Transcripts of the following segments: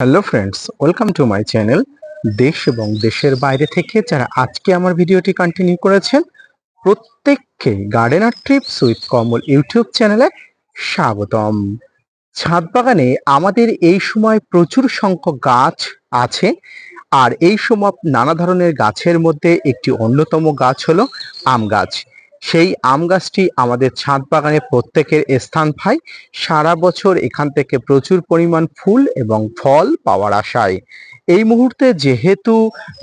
Hello friends welcome to my channel দেশ এবং দেশের বাইরে থেকে যারা আজকে আমার ভিডিওটি কন্টিনিউ করেছেন, প্রত্যেককে gardener trips with Kamal YouTube চ্যানেলে স্বাগতম। ছাদ বাগানে আমাদের এই সময় প্রচুর সংখ্যক গাছ আছে, আর এই সময় নানা ধরনের গাছের মধ্যে একটি অন্যতম গাছ হলো আম গাছ। সেই আম গাছটি আমাদের ছাদ বাগানে প্রত্যেকের স্থান পায়। সারা বছর এখান থেকে প্রচুর পরিমাণ ফুল এবং ফল পাওয়ার আশায়। এই মুহূর্তে যেহেতু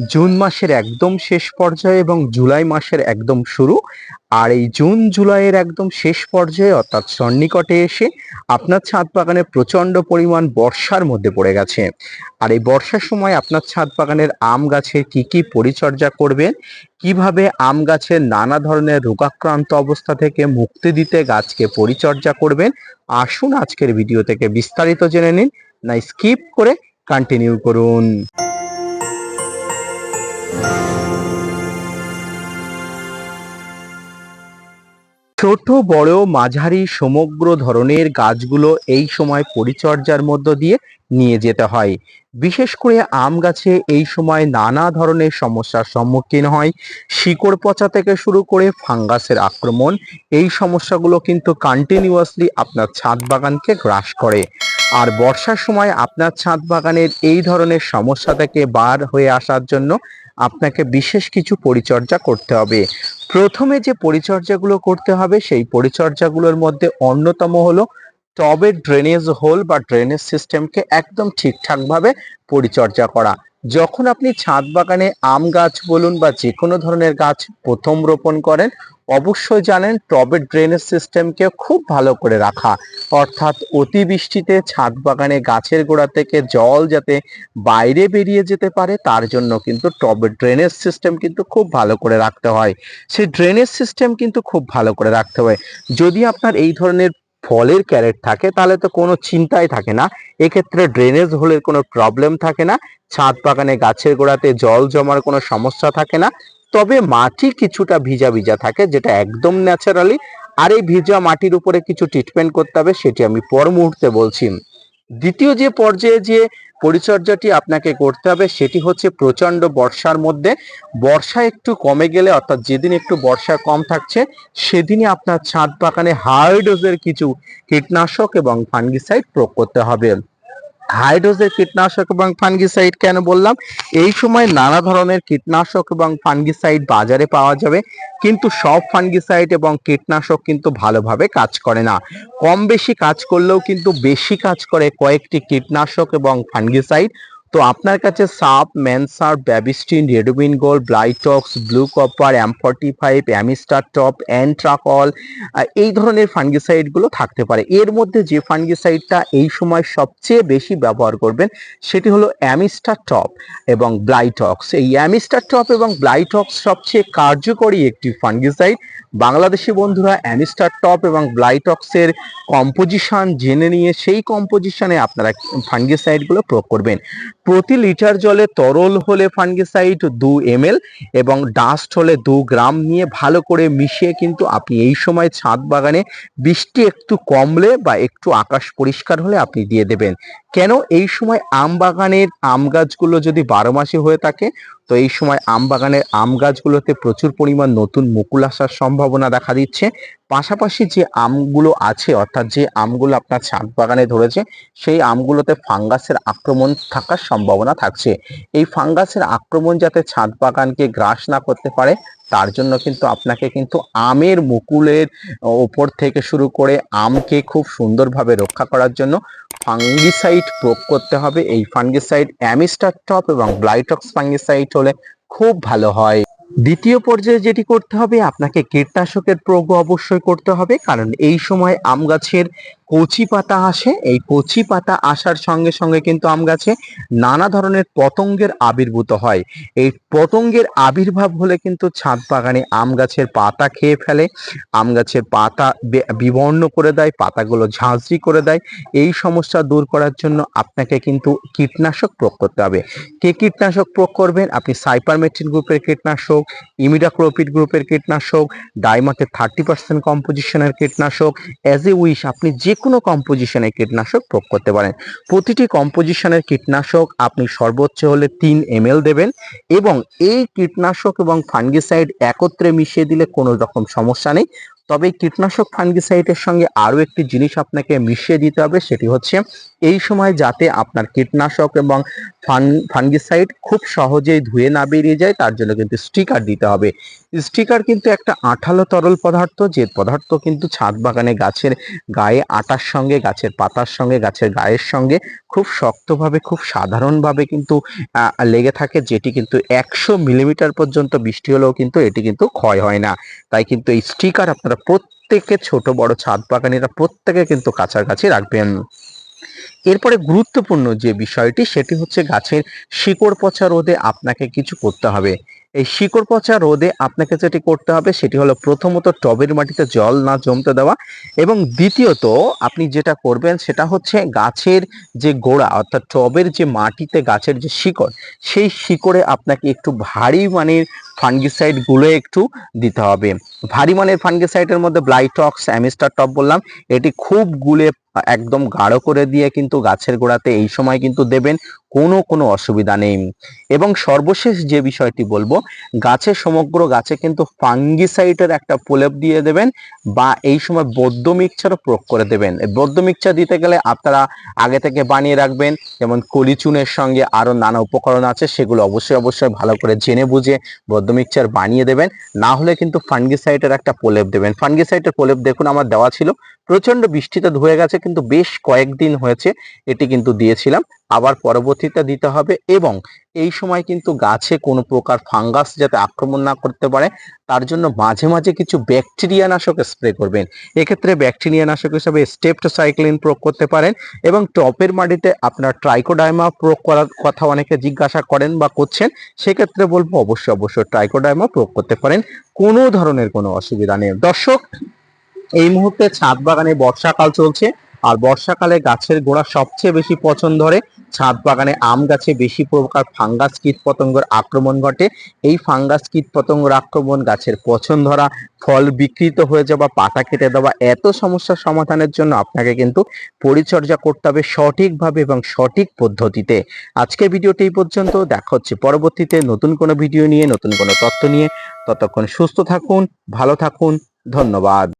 জুন মাসের একদম শেষ পর্যায়ে এবং জুলাই মাসের একদম শুরু আর এই জুন জুলাইয়ের একদম শেষ পর্যায়ে, অর্থাৎ সন্নিকটে এসে আপনার ছাদ বাগানে প্রচণ্ড পরিমাণ বর্ষার মধ্যে পড়ে গেছে। আর এই বর্ষার সময় আপনার ছাদ বাগানের আম গাছের কি কি পরিচর্যা করবেন? কীভাবে আম গাছের নানা ধরনের রোগাক্রান্ত অবস্থা থেকে মুক্তি দিতে গাছকে পরিচর্যা করবেন? আসুন আজকের ভিডিও থেকে বিস্তারিত জেনে নিন। না, স্কিপ করে কন্টিনিউ করুন। ছোট, বড়, মাঝারি, সমগ্র ধরনের গাছগুলো এই সময় পরিচর্যার মধ্য দিয়ে নিয়ে যেতে হয়। বিশেষ করে আম গাছে এই সময় নানা ধরনের সমস্যার সম্মুখীন হয়। শিকড় পচা থেকে শুরু করে ফাঙ্গাসের আক্রমণ, এই সমস্যাগুলো কিন্তু কন্টিনিউয়াসলি আপনার ছাদ বাগানকে গ্রাস করে। আর বর্ষার সময় আপনার ছাদ বাগানের এই ধরনের সমস্যা থেকে বার হয়ে আসার জন্য আপনাকে বিশেষ কিছু পরিচর্যা করতে হবে। প্রথমে যে পরিচর্যাগুলো করতে হবে, সেই পরিচর্যাগুলোর মধ্যে অন্যতম হলো টবের ড্রেনেজ হোল বা ড্রেনেজ সিস্টেমকে একদম ঠিকঠাকভাবে পরিচর্যা করা। যখন আপনি ছাদ বাগানে আম গাছ বলুন বা যে কোনো ধরনের গাছ প্রথম রোপণ করেন অবশ্যই জানেন টবের ড্রেনেজ সিস্টেমকে খুব ভালো করে রাখা। অর্থাৎ অতিবৃষ্টিতে ছাদ বাগানে গাছের গোড়া থেকে জল যাতে বাইরে বেরিয়ে যেতে পারে, তার জন্য কিন্তু টবের ড্রেনেজ সিস্টেম কিন্তু খুব ভালো করে রাখতে হয়। সেই ড্রেনেজ সিস্টেম কিন্তু খুব ভালো করে রাখতে হয়। যদি আপনার এই ধরনের ফলের ক্যারেট থাকে, তাহলে তো কোনো চিন্তাই থাকে না। এক্ষেত্রে ড্রেনেজ হলে কোনো প্রবলেম থাকে না। ছাদ বাগানে গাছের গোড়াতে জল জমার কোনো সমস্যা থাকে না। তবে মাটি কিছুটা ভিজা ভিজা থাকে, যেটা একদম ন্যাচারালি, আর এই ভিজা মাটির উপরে কিছু ট্রিটমেন্ট করতে হবে, সেটি আমি পর মুহূর্তে বলছি। দ্বিতীয় যে পর্যায়ে যে পরিচর্যাটি আপনাকে করতে হবে, সেটি হচ্ছে প্রচণ্ড বর্ষার মধ্যে। বর্ষা একটু কমে গেলে, অর্থাৎ যেদিন একটু বর্ষা কম থাকছে, সেদিনই আপনার ছাদ বাগানে হাই ডোজের কিছু কীটনাশক এবং ফাঙ্গিসাইড প্রয়োগ করতে হবে। হাই ডোজের কীটনাশক এবং ফাঙ্গিসাইড কেন বললাম? এই সময় নানা ধরনের কীটনাশক এবং ফাঙ্গিসাইড বাজারে পাওয়া যাবে, কিন্তু সব ফাঙ্গিসাইড এবং কীটনাশক কিন্তু ভালোভাবে কাজ করে না। কম বেশি কাজ করলেও কিন্তু বেশি কাজ করে কয়েকটি কীটনাশক এবং ফাঙ্গিসাইড তো আপনার কাছে সাপ, ম্যানসার, Bavistin, Ridomil gold, Blitox, blue copper, M forty five, Amistar top, Antracol এই ধরনের ফাঙ্গিসাইডগুলো থাকতে পারে। এর মধ্যে যে ফাঙ্গিসাইডটা এই সময় সবচেয়ে বেশি ব্যবহার করবেন সেটি হলো অ্যামিস্টার টপ এবং ব্লাইটক্স। এই অ্যামিস্টার টপ এবং ব্লাইটক্স সবচেয়ে কার্যকরী একটি ফাঙ্গিসাইড। বাংলাদেশি বন্ধুরা অ্যামিস্টার টপ এবং ব্লাইটক্সের কম্পোজিশন জেনে নিয়ে সেই কম্পোজিশনে আপনারা ফাঙ্গিসাইডগুলো প্রয়োগ করবেন। প্রতি লিটার জলে তরল হলে ফাঙ্গিসাইড দু এম এবং ডাস্ট হলে দু গ্রাম নিয়ে ভালো করে মিশিয়ে কিন্তু আপনি এই সময় ছাদ বাগানে বৃষ্টি একটু কমলে বা একটু আকাশ পরিষ্কার হলে আপনি দিয়ে দেবেন। কেন এই সময় আম বাগানের আম গাছগুলো যদি বারো মাসে হয়ে থাকে তো এই সময় আম বাগানের আম গাছগুলোতে প্রচুর পরিমাণ নতুন মুকুল আসার সম্ভাবনা দেখা দিচ্ছে। পাশাপাশি যে আমগুলো আছে, অর্থাৎ যে আমগুলো আপনার ছাদ বাগানে ধরেছে, সেই আমগুলোতে ফাঙ্গাসের আক্রমণ থাকার সম্ভাবনা থাকছে। এই ফাঙ্গাসের আক্রমণ যাতে ছাদ বাগানকে গ্রাস না করতে পারে তার জন্য কিন্তু আপনাকে কিন্তু আমের মুকুলের ওপর থেকে শুরু করে আমকে খুব সুন্দরভাবে রক্ষা করার জন্য ফাঙ্গিসাইড প্রয়োগ করতে হবে। এই ফাঙ্গিসাইড অ্যামিস্টার টপ এবং ব্লাইটক্স ফাঙ্গিসাইড হলে খুব ভালো হয়। দ্বিতীয় পর্যায়ে যেটি করতে হবে, আপনাকে কীটনাশকের প্রয়োগ অবশ্যই করতে হবে, কারণ এই সময় আম গাছের কচি পাতা আসে। এই কচি পাতা আসার সঙ্গে সঙ্গে কিন্তু আম গাছে নানা ধরনের পতঙ্গের আবির্ভূত হয়। এই পতঙ্গের আবির্ভাব হলে কিন্তু ছাদ বাগানে আম গাছের পাতা খেয়ে ফেলে, আম গাছের পাতা বিবর্ণ করে দেয়, পাতাগুলো ঝাঁঝরি করে দেয়। এই সমস্যা দূর করার জন্য আপনাকে কিন্তু কীটনাশক প্রয়োগ করতে হবে। কে কীটনাশক প্রয়োগ করবেন? আপনি সাইপারমেট্রিন গ্রুপের কীটনাশক ইমিডাক্লোপিড গ্রুপের কীটনাশক ডাইমাতে থার্টি পার্সেন্ট কম্পোজিশনের কীটনাশক অ্যাজ এ উইশ আপনি যে কোনো কম্পোজিশনের কীটনাশক প্রয়োগ করতে পারেন। প্রতিটি কম্পোজিশনের কীটনাশক আপনি সর্বোচ্চ হলে তিন এম দেবেন এবং এই কীটনাশক এবং ফাঙ্গিসাইড একত্রে মিশিয়ে দিলে কোনো রকম সমস্যা নেই। তবে কীটনাশক ফাঙ্গিসাইডের সঙ্গে আরও একটি জিনিস আপনাকে মিশিয়ে দিতে হবে, সেটি হচ্ছে এই সময় যাতে আপনার কীটনাশক এবং ফান ফাঙ্গিসাইড খুব সহজেই ধুয়ে না বেরিয়ে যায়, তার জন্য কিন্তু স্টিকার দিতে হবে। স্টিকার কিন্তু একটা আঠালো তরল পদার্থ, যে পদার্থ কিন্তু ছাদ বাগানে গাছের গায়ে আটার সঙ্গে, গাছের পাতার সঙ্গে, গাছের গায়ের সঙ্গে খুব শক্তভাবে, খুব সাধারণভাবে কিন্তু লেগে থাকে, যেটি কিন্তু একশো মিলিমিটার পর্যন্ত বৃষ্টি হলেও কিন্তু এটি কিন্তু ক্ষয় হয় না। তাই কিন্তু এই স্টিকার আপনারা প্রত্যেকে ছোট, বড়, ছাদ বাগানিরা প্রত্যেকে কিন্তু কাছাকাছি রাখবেন এরপরে গুরুত্বপূর্ণ যে বিষয়টি, সেটি হচ্ছে গাছের শিকড় পচা রোধে আপনাকে কিছু করতে হবে। এই শিকড় পচা রোধে আপনাকে যেটি করতে হবে, সেটি হলো প্রথমত টবের মাটিতে জল না জমতে দেওয়া এবং দ্বিতীয়ত আপনি যেটা করবেন, সেটা হচ্ছে গাছের যে গোড়া, অর্থাৎ টবের যে মাটিতে গাছের যে শিকড়, সেই শিকড়ে আপনাকে একটু ভারী মানের ফাঙ্গিসাইডগুলো একটু দিতে হবে। ভারী মানের ফাঙ্গিসাইডের মধ্যে ব্লাইটক্স অ্যামিস্টার টপ বললাম, এটি খুব গুলে একদম গাঢ় করে দিয়ে কিন্তু গাছের গোড়াতে এই সময় কিন্তু দেবেন। কোনো কোনো অসুবিধা নেই। এবং সর্বশেষ যে বিষয়টি বলব, গাছে সমগ্র গাছে কিন্তু ফাঙ্গিসাইটের একটা প্রলেপ দিয়ে দেবেন বা এই সময় বৌদ্ধ মিক্সচারও প্রয়োগ করে দেবেন। বৌদ্ধ মিক্সচার দিতে গেলে আপনারা আগে থেকে বানিয়ে রাখবেন, যেমন কলিচুনের সঙ্গে আরও নানা উপকরণ আছে, সেগুলো অবশ্যই অবশ্যই ভালো করে জেনে বুঝে বৌদ্ধ মিক্সচার বানিয়ে দেবেন। না হলে কিন্তু ফাঙ্গিসাইটের একটা প্রলেপ দেবেন। ফাঙ্গিসাইটের প্রলেপ দেখুন, আমার দেওয়া ছিল। প্রচণ্ড বৃষ্টিতে ধুয়ে গেছে, কিন্তু বেশ কয়েকদিন হয়েছে, এটি কিন্তু দিয়েছিলাম। আবার পরবর্তীতে দিতে হবে এবং এই সময় কিন্তু গাছে কোনো প্রকার ফাঙ্গাস যাতে আক্রমণ না করতে পারে, তার জন্য মাঝে মাঝে কিছু ব্যাকটেরিয়া নাশক স্প্রে করবেন। এক্ষেত্রে ব্যাকটেরিয়া নাশক হিসাবে স্টেপটোসাইক্লিন প্রয়োগ করতে পারেন এবং টপের মাটিতে আপনার ট্রাইকোডাইমা প্রয়োগ করার কথা অনেকে জিজ্ঞাসা করেন বা করছেন, সেক্ষেত্রে বলব অবশ্যই অবশ্যই ট্রাইকোডাইমা প্রয়োগ করতে পারেন। কোনো ধরনের কোনো অসুবিধা নেই। দর্শক, এই মুহূর্তে ছাদ বাগানে বর্ষাকাল চলছে। আর বর্ষাকালে গাছের গোড়া সবচেয়ে বেশি পছন্দ ধরে ছাদ বাগানে আম গাছে বেশি প্রকার ফাঙ্গাস কীট পতঙ্গের আক্রমণ ঘটে। এই ফাঙ্গাস কীট পতঙ্গের আক্রমণ গাছের পছন্দ ধরা ফল বিকৃত হয়ে যাওয়া, পাতা কেটে দেওয়া এত সমস্যার সমাধানের জন্য আপনাকে কিন্তু পরিচর্যা করতে হবে সঠিকভাবে এবং সঠিক পদ্ধতিতে। আজকের ভিডিওটি পর্যন্ত। দেখা হচ্ছে পরবর্তীতে নতুন কোনো ভিডিও নিয়ে, নতুন কোনো তথ্য নিয়ে। ততক্ষণ সুস্থ থাকুন, ভালো থাকুন, ধন্যবাদ।